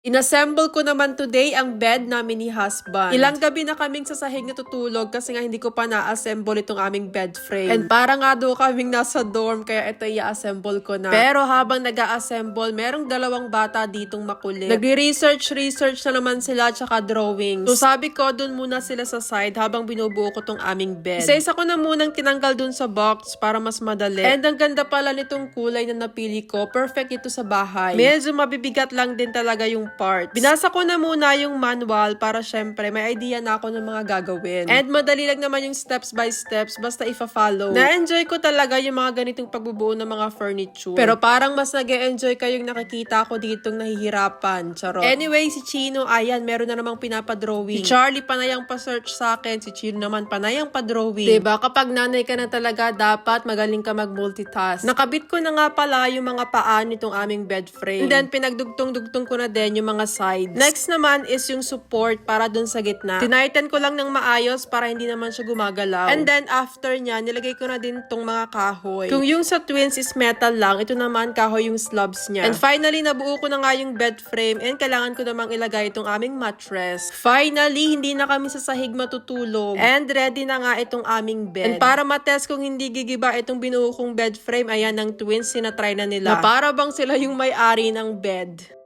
Inassemble ko naman today ang bed namin ni husband. Ilang gabi na kaming sa sahig natutulog kasi nga hindi ko pa na-assemble itong aming bed frame. And para nga daw kaming nasa dorm kaya ito i-assemble ko na. Pero habang nag assemble merong dalawang bata ditong makulit. Nagre-research, research na naman sila tsaka drawings. So sabi ko, dun muna sila sa side habang binubuo ko tong aming bed. Isa-isa ko na munang tinanggal dun sa box para mas madali. And ang ganda pala nitong kulay na napili ko. Perfect ito sa bahay. Medyo mabibigat lang din talaga yung parts. Binasa ko na muna yung manual para syempre may idea na ako ng mga gagawin. And madali lang naman yung steps by steps basta ifa-follow. Na-enjoy ko talaga yung mga ganitong pagbubuo ng mga furniture. Pero parang mas nag enjoy kayong nakikita ko ditong nahihirapan. Charot. Anyway, si Chino, ayan, meron na namang pinapadrawing. Si Charlie panayang pa-search sa akin. Si Chino naman panayang pa-drawing. Diba? Kapag nanay ka na talaga, dapat magaling ka mag-multitask. Nakabit ko na nga pala yung mga paa nitong aming bed frame. And then, pinagdugtong-dugtong ko na din yung mga sides. Next naman is yung support para dun sa gitna. Tinaitan ko lang ng maayos para hindi naman siya gumagalaw. And then, after niya, nilagay ko na din tong mga kahoy. Kung yung sa twins is metal lang, ito naman kahoy yung slabs niya. And finally, nabuo ko na nga yung bed frame and kailangan ko namang ilagay itong aming mattress. Finally, hindi na kami sa sahig matutulog. And ready na nga itong aming bed. And para matest kung hindi gigiba itong binuo kong bed frame, ayan ng twins, sinatry na nila. Na para bang sila yung may-ari ng bed.